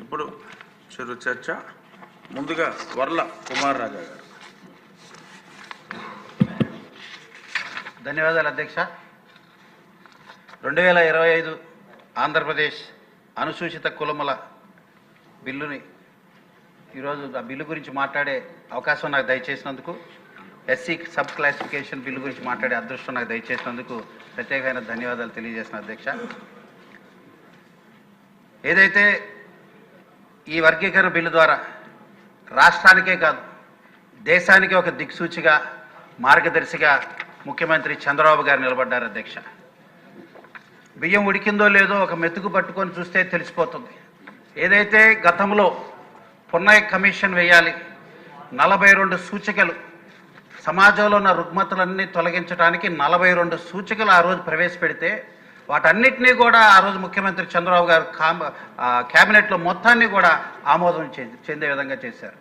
ఇప్పుడు చిరు చర్చ. ముందుగా వర్ల కుమార్ రాజా గారు. ధన్యవాదాలు అధ్యక్ష. రెండు వేల ఇరవై ఐదు ఆంధ్రప్రదేశ్ అనుసూచిత కులముల బిల్లుని ఈరోజు ఆ బిల్లు గురించి మాట్లాడే అవకాశం నాకు దయచేసినందుకు ఎస్సీ సబ్ క్లాసిఫికేషన్ బిల్లు గురించి మాట్లాడే అదృష్టం నాకు దయచేసినందుకు ప్రత్యేకమైన ధన్యవాదాలు తెలియజేసిన అధ్యక్ష. ఏదైతే ఈ వర్గీకరణ బిల్లు ద్వారా రాష్ట్రానికే కాదు దేశానికి ఒక దిక్సూచిగా మార్గదర్శిగా ముఖ్యమంత్రి చంద్రబాబు గారు నిలబడ్డారు అధ్యక్ష. బియ్యం ఉడికిందో లేదో ఒక మెతుకు పట్టుకొని చూస్తే తెలిసిపోతుంది. ఏదైతే గతంలో పున్నయ్య కమిషన్ వేయాలి నలభై రెండు సూచికలు సమాజంలో ఉన్న రుగ్మతలన్నీ తొలగించడానికి నలభై రెండు సూచికలు ఆ రోజు ప్రవేశపెడితే వాటన్నిటినీ కూడా ఆ రోజు ముఖ్యమంత్రి చంద్రబాబు గారు కామ్ క్యాబినెట్లో మొత్తాన్ని కూడా ఆమోదం చెందే విధంగా చేశారు.